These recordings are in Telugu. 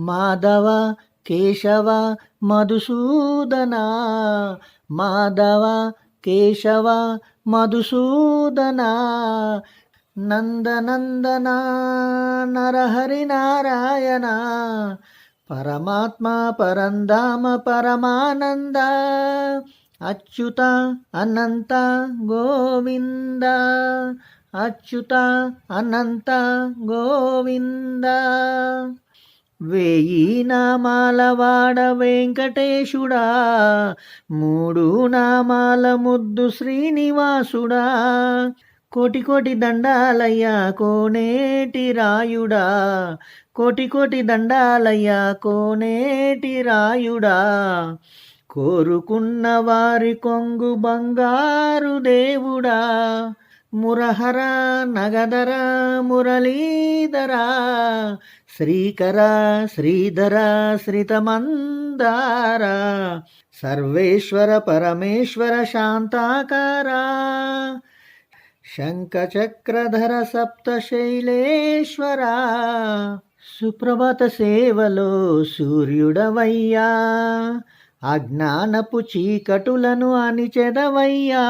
మాధవ కేశవ మధుసూదన. మాధవ కేశవ మధుసూదన. నందనందన నరహరి నారాయణ. పరమాత్మ పరంధామ పరమానంద. అచ్యుత అనంత గోవింద. అచ్యుత అనంత గోవింద. వేయి నామాల వాడ వెంకటేశుడా మూడు నామాల ముద్దు శ్రీనివాసుడా. కోటి కోటి దండాలయ్యా కోనేటి రాయుడా కోటి కోటి దండాలయ్యా కోనేటి రాయుడా. కోరుకున్న వారి కొంగు బంగారు దేవుడా మురహర నగదర మురళీధరా. శ్రీకర శ్రీధర శ్రీతమందార సర్వేశ్వర పరమేశ్వర శాంతాకారా శంఖచక్రధర సప్తశైలేశ్వర సుప్రభాత సేవలో సూర్యుడవయ్యా అజ్ఞానపు చీకటులను అణిచెదవయ్యా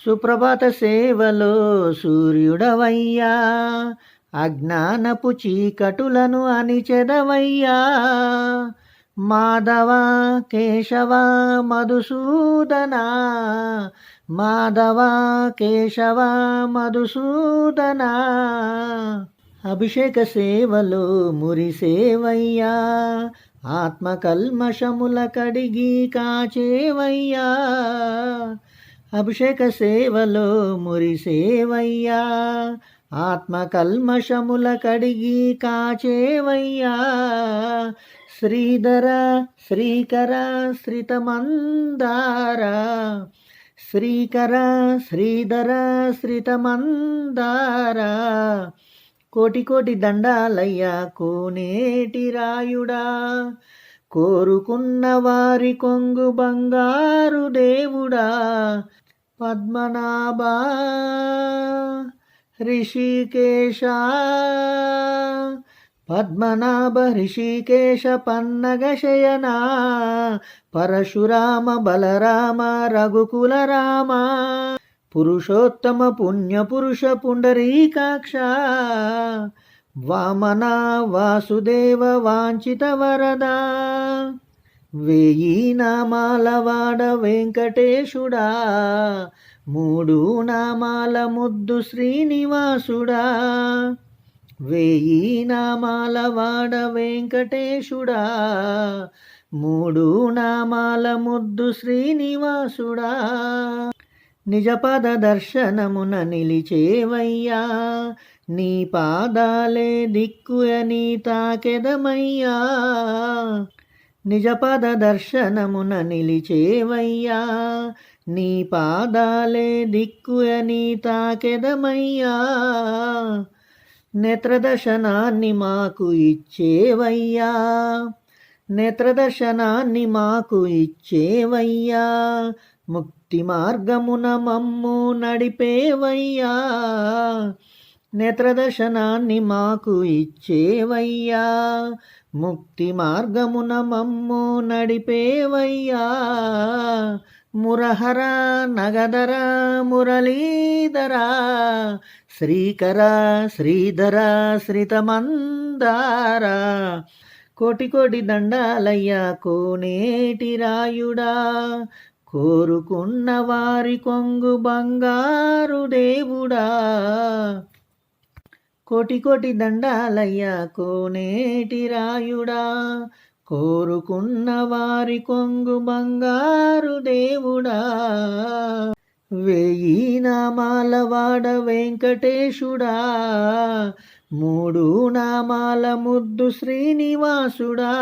సుప్రభాత సేవలో సూర్యుడవయ్యా అజ్ఞానపు చీకటులను అనిచెదవయ్యా మాధవ కేశవ మధుసూదన. మాధవ కేశవ మధుసూదన. అభిషేక సేవలో మురిసేవయ్యా. ఆత్మకల్మషముల కడిగి కాచేవయ్యా. అభిషేక సేవలో మురిసేవయ్యా. ఆత్మకల్మషముల కడిగి కాచేవయ్యా. శ్రీధర శ్రీకర శ్రితమందార. శ్రీకర శ్రీధర శ్రితమందార. కోటి కోటి దండాలయ్యా కోనేటి రాయుడా. కోరుకున్న వారి కొంగు బంగారు దేవుడా పద్మనాభా రిషికేశ. పద్మనాభ ఋషికేశ పన్నగశయన పరశురామ బలరామ రఘుకుల రామ పురుషోత్తమ పుణ్యపురుష పురుష పుండరీకాక్ష. వామనా వాసుదేవ వాంఛిత వరదా. వేయి నామాలవాడ వెంకటేశుడా. మూడు నామాల ముద్దు శ్రీనివాసుడా. వేయి నామాలవాడ వెంకటేశుడా. మూడు నామాల ముద్దు శ్రీనివాసుడా. నిజపద దర్శనమున నిలిచేవయ్యా నీ పాదాలే దిక్కు అని తాకెదమయ్యా. నిజపద దర్శనమున నిలిచేవయ్యా నీ పాదాలే దిక్కు అని తాకెదమయ్యా. నేత్రదర్శనాన్ని మాకు ఇచ్చేవయ్యా నేత్రదర్శనాన్ని మాకు ఇచ్చేవయ్యా. ముక్తి మార్గమున మమ్ము నడిపేవయ్యా. నేత్రదర్శనాన్ని మాకు ఇచ్చేవయ్యా. ముక్తి మార్గమున మమ్ము నడిపేవయ్యా. మురహర నగదర మురళీధర శ్రీకర శ్రీధర శ్రీతమందార. కోటి కోటి దండాలయ్యా కోనేటి రాయుడా. కోరుకున్న వారి కొంగు బంగారు దేవుడా. కోటి కోటి దండాలయ్యా కోనేటి రాయుడా. కోరుకున్న వారి కొంగు బంగారు దేవుడా. వెయ్యి నామాలవాడ వెంకటేశుడా. మూడు నామాల ముద్దు శ్రీనివాసుడా.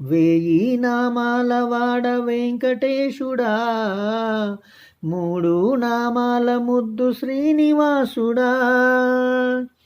వేయి నామాల వాడ వెంకటేశుడా మూడు నామాల ముద్దు శ్రీనివాసుడా.